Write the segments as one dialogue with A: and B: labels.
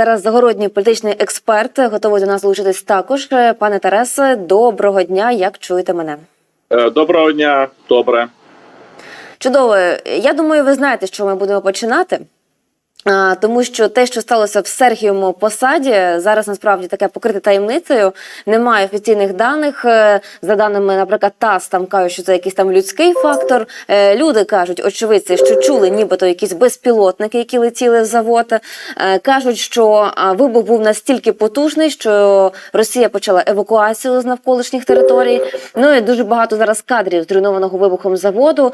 A: Тарас Загородній, політичний експерт, готовий до нас долучитись також. Пане Тарасе, доброго дня. Як чуєте мене?
B: Е, Доброго дня, добре.
A: Чудово. Я думаю, ви знаєте, що ми будемо починати. Тому що те, що сталося в Сергієвому посаді, зараз насправді таке покрите таємницею. Немає офіційних даних. Е, За даними, наприклад, ТАСС, там кажуть, що це якийсь там людський фактор. Е, Люди кажуть, очевидці, що чули, нібито якісь безпілотники, які летіли в завод. Е, Кажуть, що вибух був настільки потужний, що Росія почала евакуацію з навколишніх територій. Ну і дуже багато зараз кадрів зруйнованого вибухом заводу.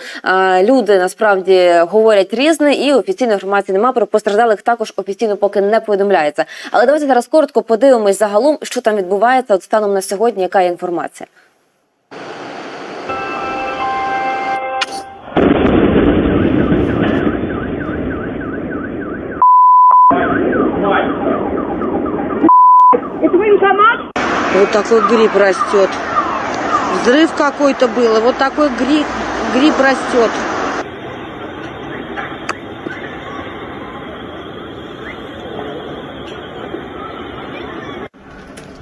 A: Люди насправді говорять різне, і офіційної інформації немає. Про постраждалих також офіційно поки не повідомляється. Але давайте зараз коротко подивимось загалом, що там відбувається от станом на сьогодні. Яка є інформація?
C: Это военкомат?
D: Вот такой гриб растет. Взрыв какой-то был, и вот такой гриб, гриб растет.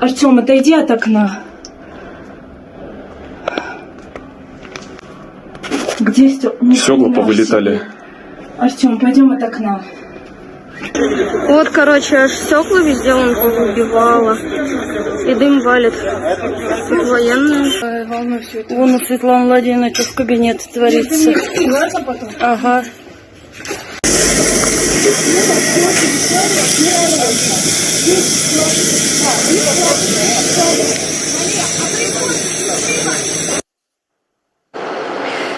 C: Артем, отойди от окна. Где стекла?
B: Стекла повылетали.
C: Артем, пойдем от окна.
E: Вот, короче, аж стекла везде он повыбивало. И дым валит. Тут военные.
D: Вон у Светланы Владимировича в кабинете творится. Ага.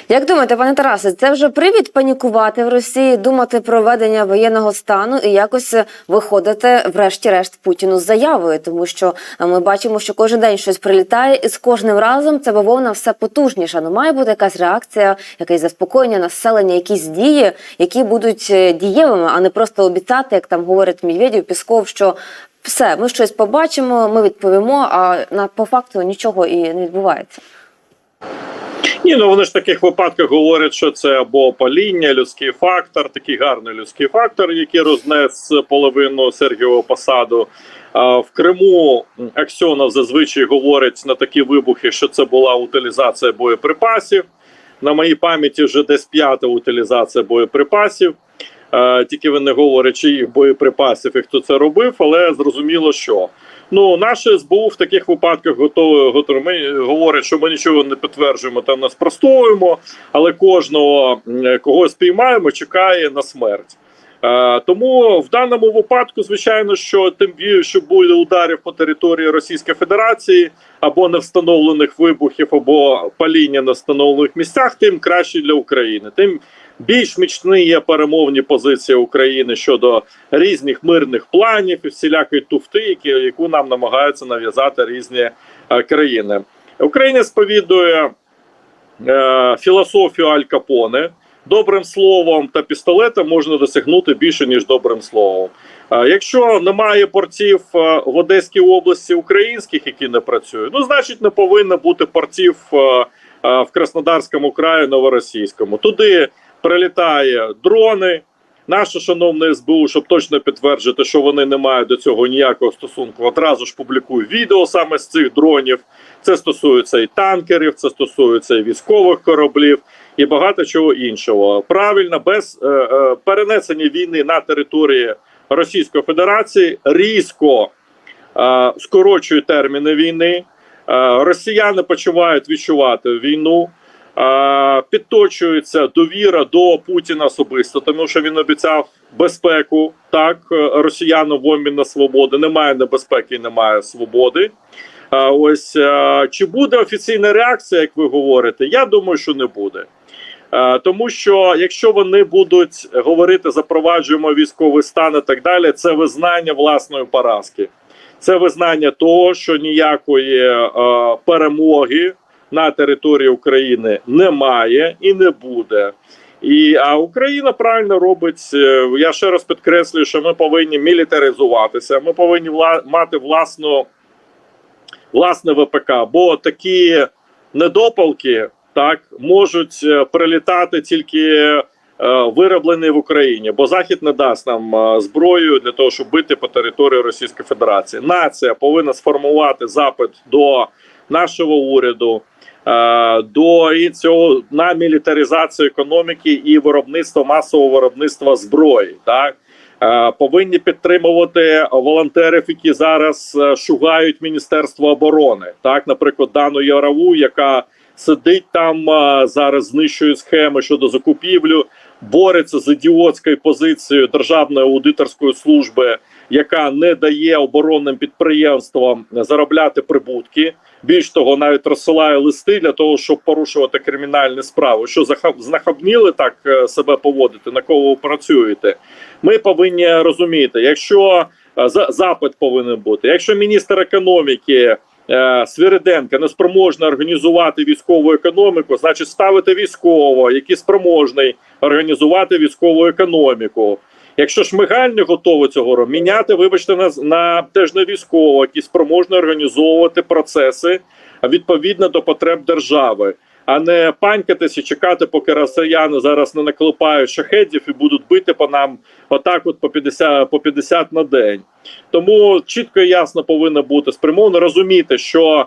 A: Як думаєте, пане Тарасе, це вже привід панікувати в Росії, думати про введення воєнного стану і якось виходити, врешті-решт, Путіну з заявою, тому що ми бачимо, що кожен день щось прилітає, і з кожним разом ця бавовна все потужніша. Ну має бути якась реакція, якесь заспокоєння населення, якісь дії, які будуть е, дієвими, а не просто обіцяти, як там говорить Медведєв, Пісков, що. Все, ми щось побачимо, ми відповімо, а на по факту нічого і не відбувається.
B: Ні, ну вони ж в таких випадках говорять, що це або паління, людський фактор, такий гарний людський фактор, який рознес половину Сергієвого посаду. А в Криму Аксьонов зазвичай говорить на такі вибухи, що це була утилізація боєприпасів. На моїй пам'яті вже десь п'ята утилізація боєприпасів. Е, Тільки він не говорить, чиїх боєприпасів і хто це робив, але зрозуміло, що. Ну, наше СБУ в таких випадках готове, готове. Ми говорять, що ми нічого не підтверджуємо та не спростовуємо, але кожного кого спіймаємо, чекає на смерть. Е, тому в даному випадку, звичайно, що тим більше буде ударів по території Російської Федерації або невстановлених вибухів, або паління на встановлених місцях, тим краще для України. Тим більш міцні є перемовні позиції України щодо різних мирних планів і всілякої туфти, які яку нам намагаються нав'язати різні е, країни. Україна сповідує е, філософію Аль Капоне. Добрим словом та пістолетом можна досягнути більше ніж добрим словом. Е, Якщо немає портів е, в Одеській області українських, які не працюють, ну значить не повинно бути портів е, в Краснодарському краї новоросійському. Туди прилітає дрони. Наше шановне СБУ, щоб точно підтвердити, що вони не мають до цього ніякого стосунку, одразу ж публікує відео саме з цих дронів. Це стосується і танкерів, це стосується і військових кораблів, і багато чого іншого. Правильно, без е, е, перенесення війни на території Російської Федерації різко е, скорочує терміни війни. Е, росіяни почувають відчувати війну. Підточується довіра до Путіна особисто, тому що він обіцяв безпеку так е, росіянам в обмін на свободу. Немає небезпеки, немає свободи. Ось е, чи буде офіційна реакція, як ви говорите? Я думаю, що не буде. Е, Тому що якщо вони будуть говорити, запроваджуємо військовий стан і так далі, це визнання власної поразки, це визнання того, що ніякої перемоги на території України немає і не буде. І а Україна правильно робить. е, Я ще раз підкреслюю, що ми повинні мілітаризуватися. Ми повинні вла- мати власну власне ВПК, бо такі недопалки так можуть е, прилітати тільки вироблений в Україні, бо Захід не дасть нам е, зброю для того, щоб бити по території Російської Федерації. Нація повинна сформувати запит до нашого уряду. Е, До і цього на мілітаризацію економіки і виробництво масового виробництва зброї, так Е, повинні підтримувати волонтерів, які зараз е, шугають Міністерство оборони. Так, наприклад, Дану Ярову, яка сидить там зараз, знищує схеми щодо закупівлю, бореться з ідіотською позицією Державної аудиторської служби, яка не дає оборонним підприємствам заробляти прибутки. Більш того, навіть розсилає листи для того, щоб порушувати кримінальні справи. Що знахабніли так е, себе поводити, на кого ви працюєте? Ми повинні розуміти, якщо е, запит повинен бути, якщо міністр економіки. е, Свириденка не спроможна організувати військову економіку, значить ставити військового, який спроможний організувати військову економіку. Якщо Шмигаль не готовий цього міняти, вибачте, на, на теж на військового, який спроможний організовувати процеси відповідно до потреб держави, а не панькатися, чекати, поки росіяни зараз не наклепають шахедів і будуть бити по нам отак, от по 50, по 50 на день. Тому чітко і ясно повинно бути спрямовано розуміти, що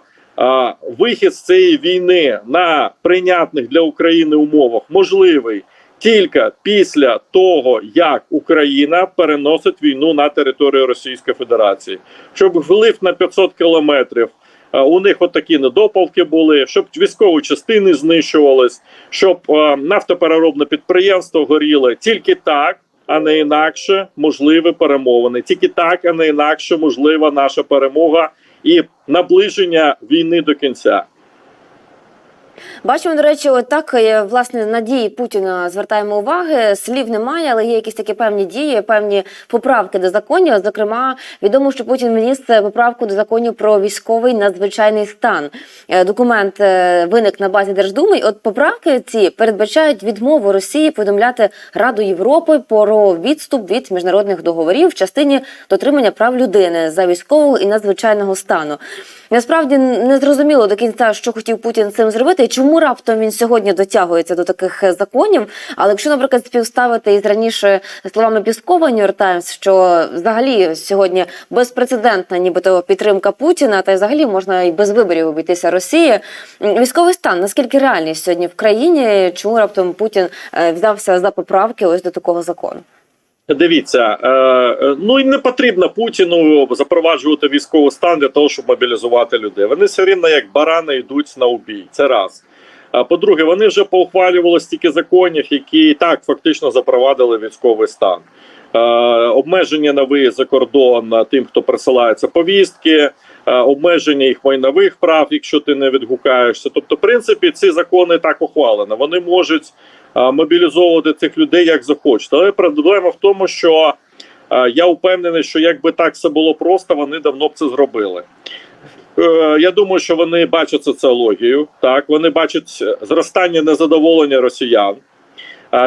B: вихід з цієї війни на прийнятних для України умовах можливий тільки після того, як Україна переносить війну на територію Російської Федерації, щоб вглиб на 500 кілометрів. е, У них отакі недопалки були, щоб військові частини знищувались, щоб е, нафтопереробне підприємство горіло. Тільки так, а не інакше можливі перемовини. Тільки так, а не інакше можлива наша перемога і наближення війни до кінця.
A: Бачимо, до речі, отак е, власне на дії Путіна звертаємо уваги. Слів немає, але є якісь такі певні дії, певні поправки до законів. Зокрема, відомо, що Путін вніс е, поправку до законів про військовий надзвичайний стан. Е, Документ виник на базі Держдуми. І От поправки ці передбачають відмову Росії повідомляти Раду Європи про відступ від міжнародних договорів в частині дотримання прав людини за військового і надзвичайного стану. Насправді не зрозуміло до кінця, що хотів Путін цим зробити, чому раптом він сьогодні дотягується до таких е, законів. Але якщо, наприклад, співставити із раніше словами Піскова York Times, що взагалі сьогодні безпрецедентна, нібито підтримка Путіна, та й взагалі можна і без виборів обійтися Росії. Військовий стан наскільки реальний сьогодні в країні? Чому раптом Путін е, взявся за поправки ось до такого закону?
B: Дивіться, е, ну і не потрібно Путіну запроваджувати військовий стан для того, щоб мобілізувати людей. Вони все рівно як барани йдуть на убій. Це раз. А по-друге, вони вже поухвалювали стільки законів, які так фактично запровадили військовий стан. Е, обмеження на виїзд за кордон е, тим, хто присилається повістки, обмеження їх майнових прав, якщо ти не відгукаєшся. Тобто, в принципі, ці закони так ухвалені. Вони можуть мобілізовувати цих людей як захочуть. Але проблема в тому, що е, я впевнений, що якби так все було просто, вони давно б це зробили. Е, Я думаю, що вони бачать соціологію. Так, вони бачать зростання незадоволення росіян.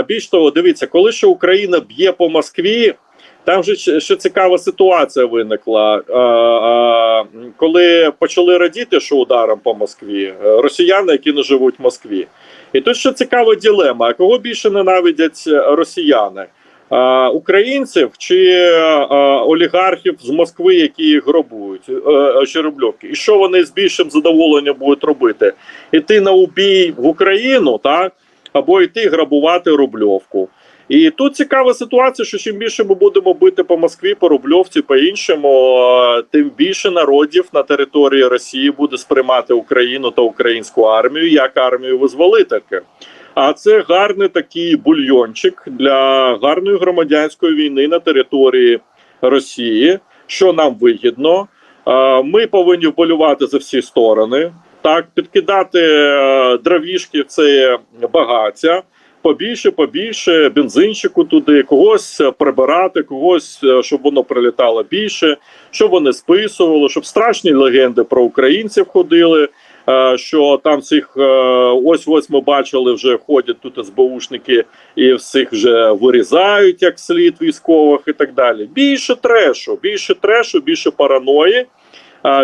B: Більш того, дивіться, коли ще Україна б'є по Москві, там же ще- цікава ситуація виникла. Коли почали радіти, що ударом по Москві, е, росіяни, які не живуть в Москві. І тут ще цікава ділема: кого більше ненавидять е, росіяни? Українців чи олігархів з Москви, які їх грабують е, чи рубльовки? І що вони з більшим задоволенням будуть робити? Іти на убій в Україну, так? або йти грабувати рубльовку. І тут цікава ситуація, що чим більше ми будемо бити по Москві, по Рубльовці, по іншому, е, тим більше народів на території Росії буде сприймати Україну та українську армію як армію визволительки. А це гарний такий бульйончик для гарної громадянської війни на території Росії, що нам вигідно. Е, Ми повинні вболювати за всі сторони. Так, підкидати е, дровішки це багаття, побільше, побільше, бензинчику туди, когось е, прибирати, когось, е, щоб воно прилітало більше, щоб вони списували, щоб страшні легенди про українців ходили. е, Що там е, ось ось ми бачили, вже ходять тут СБУшники і всіх вже вирізають як слід військових і так далі. Більше трешу, більше трешу, більше параної,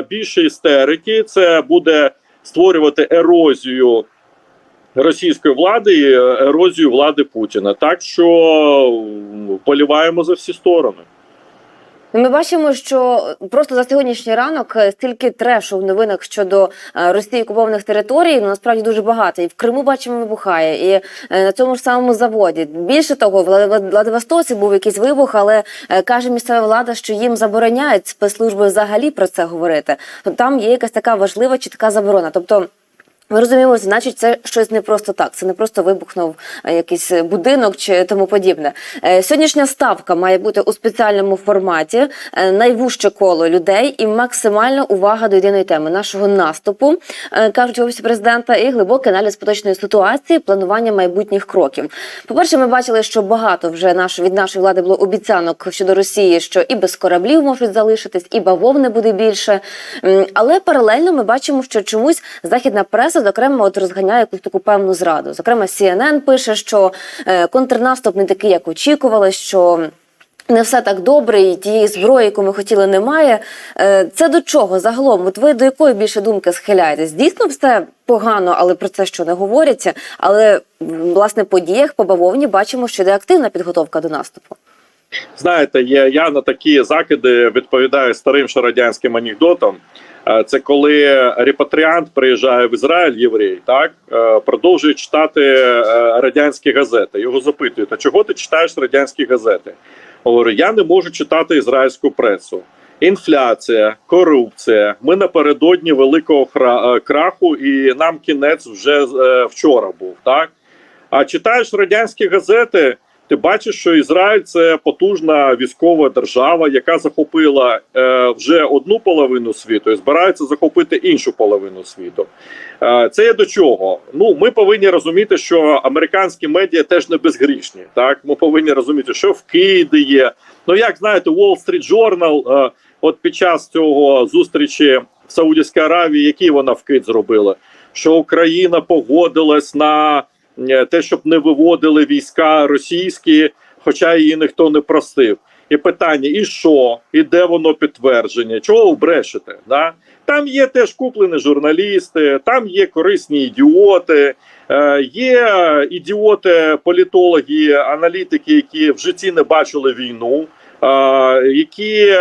B: більше істерики. Це буде створювати ерозію російської влади і ерозію влади Путіна. Так що поліваємо за всі сторони.
A: Ми бачимо, що просто за сьогоднішній ранок е, стільки трешу в новинах щодо е, Росії окупованих територій. Ну насправді дуже багато. І в Криму бачимо вибухає, і е, на цьому ж самому заводі. Більше того, в Влад- Владивостоці був якийсь вибух, але каже місцева влада, що їм забороняють спецслужби взагалі про це говорити. Тобто там є якась така важлива чітка заборона. Тобто. Ми розуміємо, значить, це щось не просто так. Це не просто вибухнув е, якийсь будинок чи тому подібне. Е, Сьогоднішня ставка має бути у спеціальному форматі, е, найвужче коло людей і максимальна увага до єдиної теми нашого наступу, кажуть в офісі президента, і глибокий аналіз поточної ситуації, планування майбутніх кроків. По перше, ми бачили, що багато вже наш, від нашої влади було обіцянок щодо Росії, що і без кораблів можуть залишитись, і бавовни буде більше. Але паралельно ми бачимо, що чомусь західна преса, зокрема, от розганяє якусь таку певну зраду. Зокрема, CNN пише, що е, контрнаступ не такий, як очікували, що. Не все так добре, і тієї зброї, яку ми хотіли, немає. Е, Це до чого загалом? От ви до якої більше думки схиляєтесь? Дійсно, все погано, але про це що не говориться. Але власне по діях по бавовні бачимо, що йде активна підготовка до наступу.
B: Знаєте, є, я на такі закиди відповідаю старим ще радянським анекдотом. Е, Це коли репатріант приїжджає в Ізраїль, єврей, так е, продовжує читати е, радянські газети. Його запитують: а чого ти читаєш радянські газети? Говорю, я не можу читати ізраїльську пресу. Інфляція, корупція. Ми напередодні великого краху, і нам кінець вже вчора був. Так а читаєш радянські газети, ти бачиш, що Ізраїль це потужна військова держава, яка захопила е, вже одну половину світу і збирається захопити іншу половину світу. Е, це є до чого? Ну, ми повинні розуміти, що американські медіа теж не безгрішні. Так, ми повинні розуміти, що вкиди є. Ну, як знаєте, Wall Street Journal, е, от під час цього зустрічі в Саудівській Аравії, який вона вкид зробила? Що Україна погодилась на те, щоб не виводили війська російські, хоча її ніхто не просив. І питання: і що, і де воно підтвердження? Чого ви брешете? Да? Там є теж куплені журналісти, там є корисні ідіоти, е, є ідіоти, політологи, аналітики, які в житті не бачили війну, е, які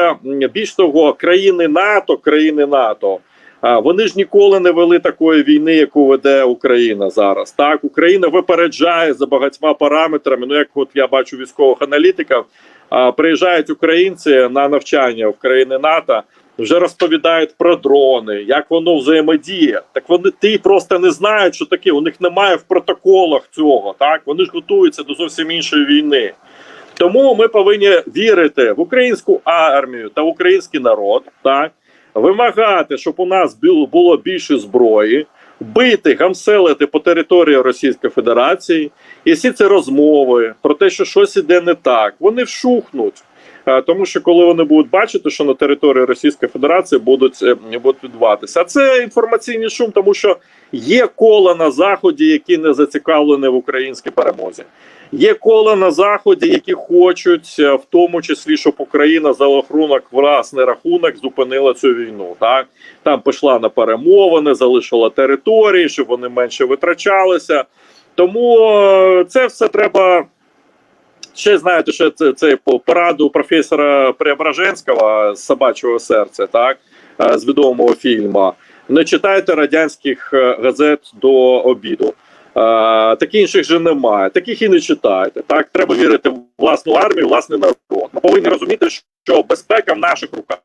B: більш того, країни НАТО, країни НАТО. А вони ж ніколи не вели такої війни, яку веде Україна зараз. Так, Україна випереджає за багатьма параметрами. Ну, як от я бачу військових аналітиків, приїжджають українці на навчання в країни НАТО, вже розповідають про дрони, як воно взаємодіє. Так вони ті просто не знають, що таке. У них немає в протоколах цього. Так вони ж готуються до зовсім іншої війни. Тому ми повинні вірити в українську армію та український народ. Так вимагати, щоб у нас було, більше зброї, бити, гамселити по території Російської Федерації, і всі ці розмови про те, що щось іде не так, вони вшухнуть. Тому що коли вони будуть бачити, що на території Російської Федерації будуть, е, будуть відбуватися, а це інформаційний шум, тому що є кола на заході, які не зацікавлені в українській перемозі. Є кола на заході, які хочуть, е, в тому числі, щоб Україна за рахунок власний рахунок зупинила цю війну. Так там пішла на перемовини, залишила території, щоб вони менше витрачалися. Тому е, це все треба. Ще знаєте, що це, це по пораду професора Преображенського з собачого серця, так е, з відомого фільму. Не читайте радянських газет до обіду. Таких інших же немає. Таких і не читайте. Так треба вірити в власну армію, власний народ. Ми повинні розуміти, що безпека в наших руках.